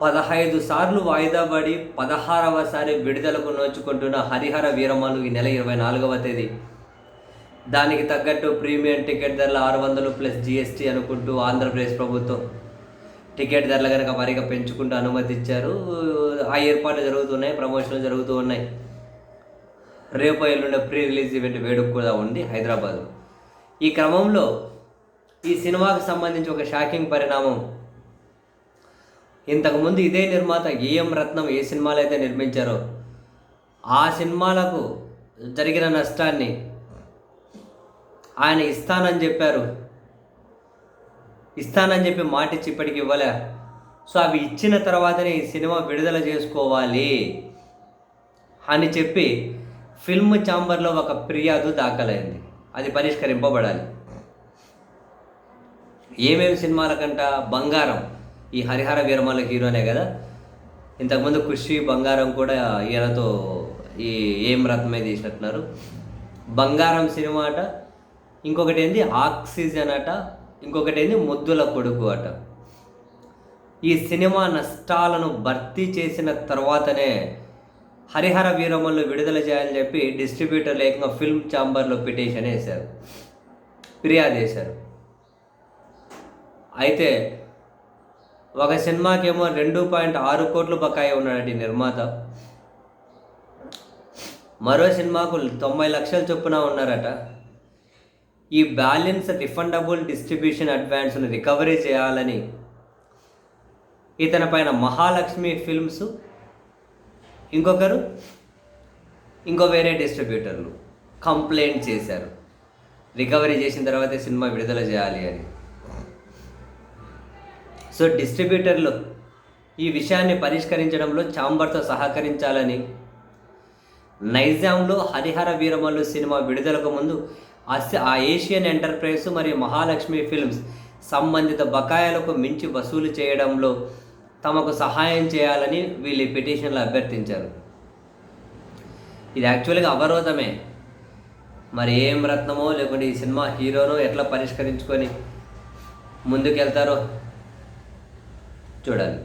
పదహైదు సార్లు వాయిదా పడి పదహారవసారి విడుదలకు నోచుకుంటున్న హరిహర వీరమ్మలు ఈ నెల ఇరవై నాలుగవ తేదీ. దానికి తగ్గట్టు ప్రీమియం టికెట్ ధరలు ఆరు వందలు ప్లస్ జిఎస్టీ అనుకుంటూ ఆంధ్రప్రదేశ్ ప్రభుత్వం టికెట్ ధరలు కనుక మరిగా పెంచుకుంటూ అనుమతిచ్చారు. ఆ ఏర్పాట్లు జరుగుతున్నాయి ప్రమోషన్లు జరుగుతూ ఉన్నాయి. రేపు ఎల్లుండే ప్రీ రిలీజ్ ఈవెంట్ వేడుక కూడా ఉంది హైదరాబాద్ ఈ క్రమంలో ఈ సినిమాకు సంబంధించి ఒక షాకింగ్ పరిణామం ఇంతకుముందు ఇదే నిర్మాత ఏఎం రత్నం ఏ సినిమాలు అయితే నిర్మించారో ఆ సినిమాలకు జరిగిన నష్టాన్ని ఆయన ఇస్తానని చెప్పారు. ఇస్తానని చెప్పి మాట ఇచ్చి ఇప్పటికి ఇవ్వలే. సో అవి ఇచ్చిన తర్వాతనే ఈ సినిమా విడుదల చేసుకోవాలి అని చెప్పి ఫిల్మ్ ఛాంబర్లో ఒక ఫిర్యాదు దాఖలైంది. అది పరిష్కరింపబడాలి. ఏమేమి సినిమాలకంట? బంగారం. ఈ హరిహర వీరమల హీరోనే కదా? ఇంతకుముందు కృషి బంగారం కూడా ఈయనతో ఈ ఏం రత్నమే తీసినట్టున్నారు. బంగారం సినిమా అట ఇంకొకటి ఏంది? ఆక్సిజన్ అట ఇంకొకటి ఏంది? ముద్దుల కొడుకు అట. ఈ సినిమా నష్టాలను భర్తీ చేసిన తర్వాతనే హరిహర వీరమల్లు విడుదల చేయాలని చెప్పి డిస్ట్రిబ్యూటర్లు ఏకంగా ఫిల్మ్ ఛాంబర్లో పిటిషన్ వేశారు. ఫిర్యాదు చేశారు. అయితే ఒక సినిమాకేమో రెండు పాయింట్ ఆరు కోట్లు బకాయి ఉన్నాడండి నిర్మాత. మరో సినిమాకు తొంభై లక్షల చొప్పున ఉన్నారట. ఈ బ్యాలెన్స్ రిఫండబుల్ డిస్ట్రిబ్యూషన్ అడ్వాన్స్ను రికవరీ చేయాలని ఇతని పైన మహాలక్ష్మి ఫిల్మ్స్ ఇంకొకరు ఇంకో వేరే డిస్ట్రిబ్యూటర్లు కంప్లైంట్ చేశారు. రికవరీ చేసిన తర్వాతే సినిమా విడుదల చేయాలి అని. సో డిస్ట్రిబ్యూటర్లు ఈ విషయాన్ని పరిష్కరించడంలో చాంబర్తో సహకరించాలని. నైజాంలో హరిహర వీరమల్లు సినిమా విడుదలకు ముందు ఆ ఏషియన్ ఎంటర్ప్రైజ్ మరియు మహాలక్ష్మి ఫిల్మ్స్ సంబంధిత బకాయిలకు మించి వసూలు చేయడంలో తమకు సహాయం చేయాలని వీళ్ళు ఈ అభ్యర్థించారు. ఇది యాక్చువల్గా అవరోధమే. మరి ఏం రత్నమో లేకుంటే ఈ సినిమా హీరోనో ఎట్లా పరిష్కరించుకొని ముందుకెళ్తారో చూడాలి.